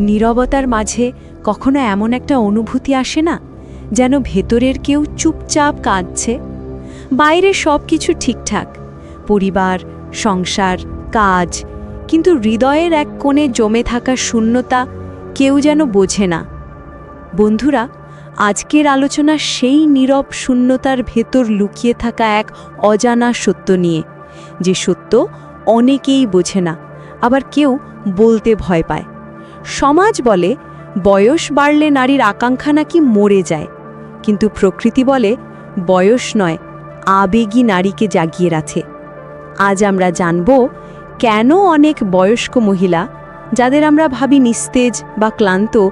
নীরবতার মাঝে কখনো এমন একটা অনুভূতি আসে না, যেন ভেতরের কেউ চুপচাপ কাঁদছে। বাইরে সব কিছু ঠিকঠাক, পরিবার, সংসার, কাজ, কিন্তু হৃদয়ের এক কোণে জমে থাকা শূন্যতা কেউ যেন বোঝে না। বন্ধুরা, আজকের আলোচনা সেই নীরব শূন্যতার ভেতর লুকিয়ে থাকা এক অজানা সত্য নিয়ে। যে সত্য অনেকেই বোঝে না, আবার কেউ বলতে ভয় পায়। সমাজ বলে, বয়স বাড়লে নারীর আকাঙ্ক্ষা নাকি মরে যায়। কিন্তু প্রকৃতি বলে, বয়স নয় আবেগী নারীকে জাগিয়ে রাখে। আজ আমরা জানব, কেন অনেক বয়স্ক মহিলা, যাদের আমরা ভাবি নিস্তেজ বা ক্লান্ত,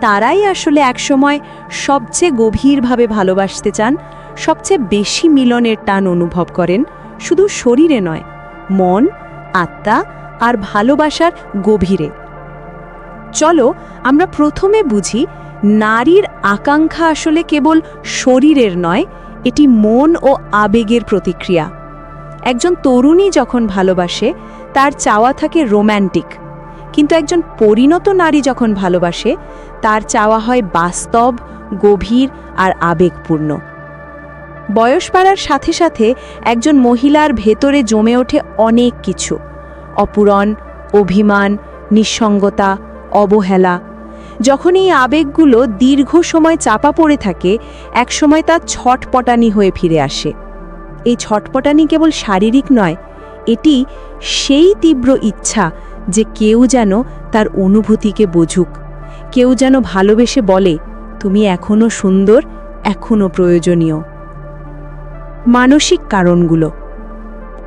তারাই আসলে একসময় সবচেয়ে গভীরভাবে ভালোবাসতে চান, সবচেয়ে বেশি মিলনের টান অনুভব করেন, শুধু শরীরে নয়, মন, আত্মা আর ভালোবাসার গভীরে। চলো, আমরা প্রথমে বুঝি, নারীর আকাঙ্ক্ষা আসলে কেবল শরীরের নয়, এটি মন ও আবেগের প্রতিক্রিয়া। একজন তরুণী যখন ভালোবাসে, তার চাওয়া থাকে রোম্যান্টিক। কিন্তু একজন পরিণত নারী যখন ভালোবাসে, তার চাওয়া হয় বাস্তব, গভীর আর আবেগপূর্ণ। বয়স বাড়ার সাথে সাথে একজন মহিলার ভেতরে জমে ওঠে অনেক কিছু। অপূরণ, অভিমান, নিঃসঙ্গতা অবহেলা। যখন এই আবেগগুলো দীর্ঘ সময় চাপা পড়ে থাকে একসময় তা ছটপটানি হয়ে ফিরে আসে। এই ছটপটানি কেবল শারীরিক নয়, এটি সেই তীব্র ইচ্ছা যে কেউ যেন তার অনুভূতিকে বুঝুক। কেউ যেন ভালোবেসে বলে, তুমি এখনও সুন্দর এখনও প্রয়োজনীয়। মানসিক কারণগুলো।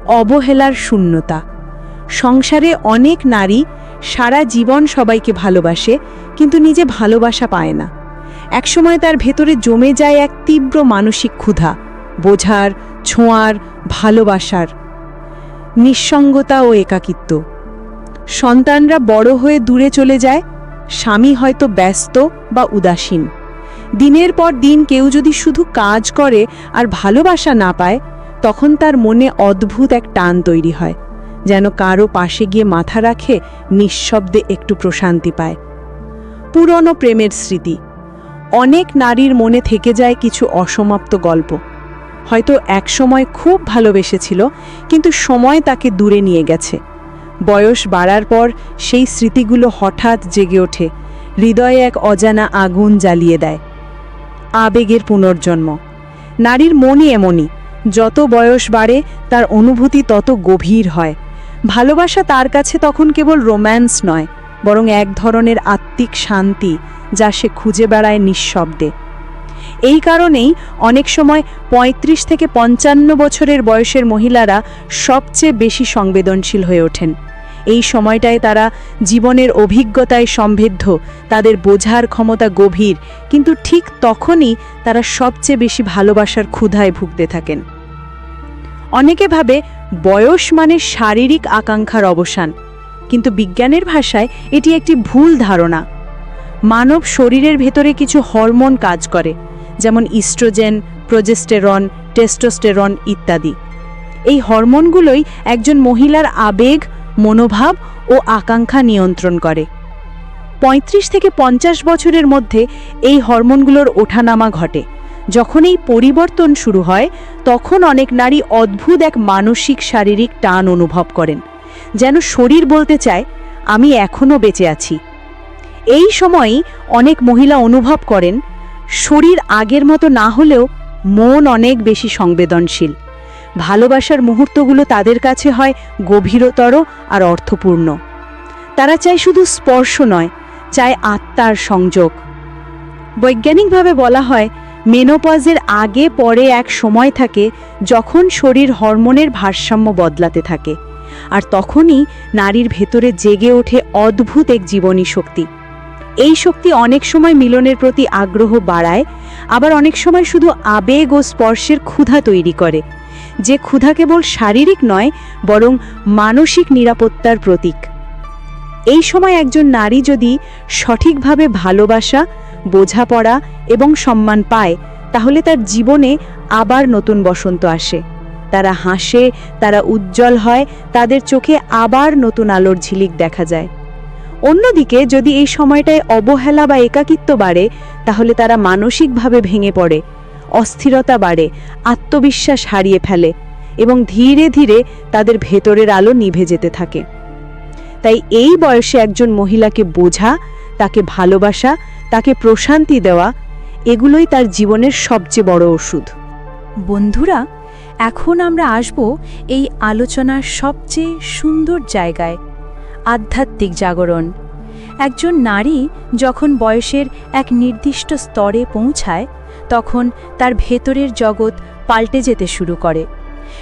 অবহেলার শূন্যতা। সংসারে অনেক নারী সারা জীবন সবাইকে ভালোবাসে, কিন্তু নিজে ভালোবাসা পায় না। একসময় তার ভেতরে জমে যায় এক তীব্র মানসিক ক্ষুধা, বোঝার, ছোঁয়ার, ভালোবাসার। নিঃসঙ্গতা ও একাকিত্ব। সন্তানরা বড় হয়ে দূরে চলে যায়, স্বামী হয়তো ব্যস্ত বা উদাসীন। দিনের পর দিন কেউ যদি শুধু কাজ করে আর ভালোবাসা না পায়, তখন তার মনে অদ্ভুত এক টান তৈরি হয়। যেন কারও পাশে গিয়ে মাথা রাখে, নিঃশব্দে একটু প্রশান্তি পায়। পুরনো প্রেমের স্মৃতি। অনেক নারীর মনে থেকে যায় কিছু অসমাপ্ত গল্প। হয়তো একসময় খুব ভালোবেসেছিল, কিন্তু সময় তাকে দূরে নিয়ে গেছে। বয়স বাড়ার পর সেই স্মৃতিগুলো হঠাৎ জেগে ওঠে, হৃদয়ে এক অজানা আগুন জ্বালিয়ে দেয়। আবেগের পুনর্জন্ম। নারীর মনই এমনই, যত বয়স বাড়ে, তার অনুভূতি তত গভীর হয়। ভালোবাসা তার কাছে তখন কেবল রোম্যান্স নয়, বরং এক ধরনের আত্মিক শান্তি যা সে খুঁজে বেড়ায় নিঃশব্দে। এই কারণেই অনেক সময় ৩৫ থেকে পঞ্চান্ন বছরের বয়সের মহিলারা সবচেয়ে বেশি সংবেদনশীল হয়ে ওঠেন। এই সময়টায় তারা জীবনের অভিজ্ঞতায় সমৃদ্ধ, তাদের বোঝার ক্ষমতা গভীর, কিন্তু ঠিক তখনই তারা সবচেয়ে বেশি ভালোবাসার ক্ষুধায় ভুগতে থাকেন। অনেকে ভাবে বয়স মানে শারীরিক আকাঙ্ক্ষার অবসান, কিন্তু বিজ্ঞানের ভাষায় এটি একটি ভুল ধারণা। মানব শরীরের ভেতরে কিছু হরমোন কাজ করে, যেমন ইস্ট্রোজেন, প্রজেস্টেরন, টেস্টোস্টেরন ইত্যাদি। এই হরমোনগুলোই একজন মহিলার আবেগ, মনোভাব ও আকাঙ্ক্ষা নিয়ন্ত্রণ করে। ৩৫ থেকে পঞ্চাশ বছরের মধ্যে এই হরমোনগুলোর ওঠানামা ঘটে। যখন এই পরিবর্তন শুরু হয়, তখন অনেক নারী অদ্ভুত এক মানসিক শারীরিক টান অনুভব করেন, যেন শরীর বলতে চায়, আমি এখনও বেঁচে আছি। এই সময়ই অনেক মহিলা অনুভব করেন, শরীর আগের মতো না হলেও মন অনেক বেশি সংবেদনশীল। ভালোবাসার মুহূর্তগুলো তাদের কাছে হয় গভীরতর আর অর্থপূর্ণ। তারা চায় শুধু স্পর্শ নয়, চায় আত্মার সংযোগ। বৈজ্ঞানিকভাবে বলা হয় মেনোপজের আগে পরে এক সময় থাকে যখন শরীর হরমোনের ভারসাম্য বদলাতে থাকে। আর তখনই নারীর ভেতরে জেগে ওঠে অদ্ভুত এক জীবনী শক্তি। এই শক্তি অনেক সময় মিলনের প্রতি আগ্রহ বাড়ায়, আবার অনেক সময় শুধু আবেগ ও স্পর্শের ক্ষুধা তৈরি করে। যে ক্ষুধা কেবল শারীরিক নয়, বরং মানসিক নিরাপত্তার প্রতীক। এই সময় একজন নারী যদি সঠিকভাবে ভালোবাসা বোঝাপড়া এবং সম্মান পায়, তাহলে তার জীবনে আবার নতুন বসন্ত আসে। তারা হাসে, তারা উজ্জ্বল হয়, তাদের চোখে আবার নতুন আলোর ঝিলিক দেখা যায়। অন্যদিকে যদি এই সময়টায় অবহেলা বা একাকিত্ব বাড়ে, তাহলে তারা মানসিকভাবে ভেঙে পড়ে, অস্থিরতা বাড়ে, আত্মবিশ্বাস হারিয়ে ফেলে এবং ধীরে ধীরে তাদের ভেতরের আলো নিভে যেতে থাকে। তাই এই বয়সে একজন মহিলাকে বোঝা, তাকে ভালোবাসা তাকে প্রশান্তি দেওয়া, এগুলোই তার জীবনের সবচেয়ে বড় ওষুধ। বন্ধুরা, এখন আমরা আসব এই আলোচনার সবচেয়ে সুন্দর জায়গায়, আধ্যাত্মিক জাগরণ। একজন নারী যখন বয়সের এক নির্দিষ্ট স্তরে পৌঁছায়, তখন তার ভেতরের জগৎ পাল্টে যেতে শুরু করে।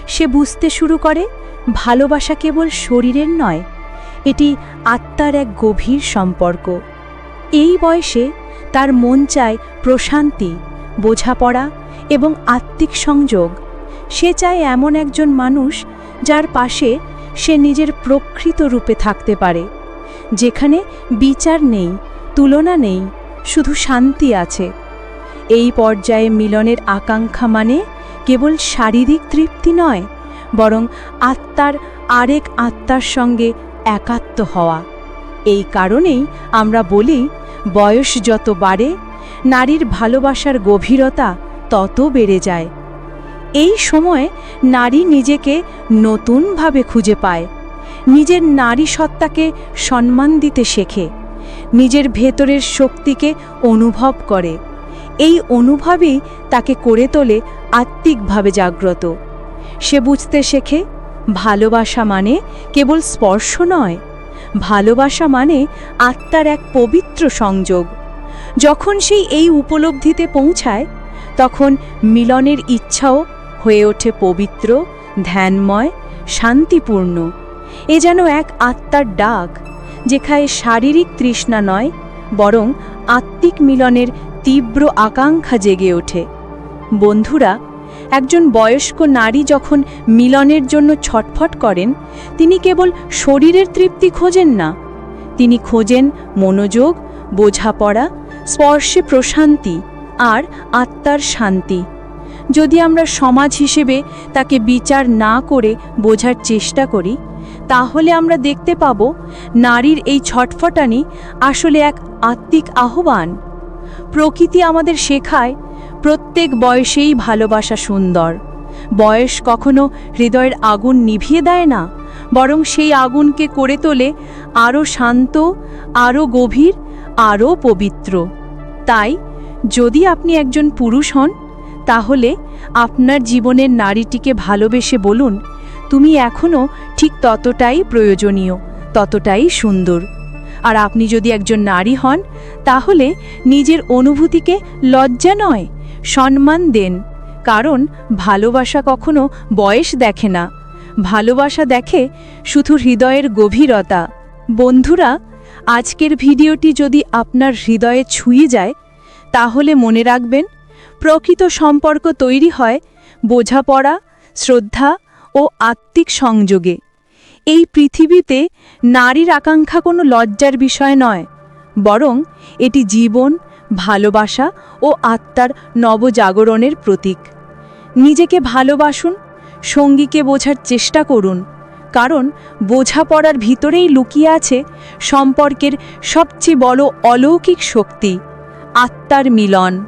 সে বুঝতে শুরু করে, ভালোবাসা কেবল শরীরের নয়, এটি আত্মার এক গভীর সম্পর্ক। এই বয়সে তার মন চায় প্রশান্তি, বোঝাপড়া এবং আত্মিক সংযোগ। সে চায় এমন একজন মানুষ যার পাশে সে নিজের প্রকৃত রূপে থাকতে পারে, যেখানে বিচার নেই, তুলনা নেই, শুধু শান্তি আছে। এই পর্যায়ে মিলনের আকাঙ্ক্ষা মানে কেবল শারীরিক তৃপ্তি নয়, বরং আত্মার আরেক আত্মার সঙ্গে একাত্ম হওয়া। এই কারণেই আমরা বলি, বয়স যত বাড়ে, নারীর ভালোবাসার গভীরতা তত বেড়ে যায়। এই সময়ে নারী নিজেকে নতুনভাবে খুঁজে পায়। নিজের নারী সত্তাকে সম্মান দিতে শেখে। নিজের ভেতরের শক্তিকে অনুভব করে। এই অনুভবই তাকে করে তোলে আত্মিকভাবে জাগ্রত। সে বুঝতে শেখে, ভালোবাসা মানে কেবল স্পর্শ নয়। ভালোবাসা মানে আত্মার এক পবিত্র সংযোগ। যখন সেই এই উপলব্ধিতে পৌঁছায়, তখন মিলনের ইচ্ছাও হয়ে ওঠে পবিত্র, ধ্যানময়, শান্তিপূর্ণ। এ যেন এক আত্মার ডাক যেখানে শারীরিক তৃষ্ণা নয়, বরং আত্মিক মিলনের তীব্র আকাঙ্ক্ষা জেগে ওঠে। বন্ধুরা একজন বয়স্ক নারী যখন মিলনের জন্য ছটফট করেন, তিনি কেবল শরীরের তৃপ্তি খোঁজেন না। তিনি খোঁজেন মনোযোগ, বোঝাপড়া, স্পর্শে প্রশান্তি আর আত্মার শান্তি। যদি আমরা সমাজ হিসেবে তাকে বিচার না করে বোঝার চেষ্টা করি, তাহলে আমরা দেখতে পাব নারীর এই ছটফটানি আসলে এক আত্মিক আহ্বান। প্রকৃতি আমাদের শেখায় প্রত্যেক বয়সেই ভালোবাসা সুন্দর। বয়স কখনো হৃদয়ের আগুন নিভিয়ে দেয় না, বরং সেই আগুনকে করে তোলে আরও শান্ত আরও গভীর আরও পবিত্র। তাই, যদি আপনি একজন পুরুষ হন, তাহলে আপনার জীবনের নারীটিকে ভালোবেসে বলুন, তুমি এখনও ঠিক ততটাই প্রয়োজনীয়, ততটাই সুন্দর। আর আপনি যদি একজন নারী হন, তাহলে নিজের অনুভূতিকে লজ্জা নয় সম্মান দেন, কারণ ভালোবাসা কখনো বয়স দেখে না। ভালোবাসা দেখে শুধু হৃদয়ের গভীরতা। বন্ধুরা, আজকের ভিডিওটি যদি আপনার হৃদয়ে ছুঁয়ে যায়, তাহলে মনে রাখবেন, প্রকৃত সম্পর্ক তৈরি হয় বোঝাপড়া, শ্রদ্ধা ও আত্মিক সংযোগে। এই পৃথিবীতে নারীর আকাঙ্ক্ষা কোনো লজ্জার বিষয় নয়, বরং এটি জীবন ভালোবাসা ও আত্মার নবজাগরণের প্রতীক। নিজেকে ভালোবাসুন, সঙ্গীকে বোঝার চেষ্টা করুন, কারণ বোঝাপড়ার ভিতরেই লুকিয়ে আছে সম্পর্কের সবচেয়ে বড় অলৌকিক শক্তি, আত্মার মিলন।